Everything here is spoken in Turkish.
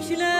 yükle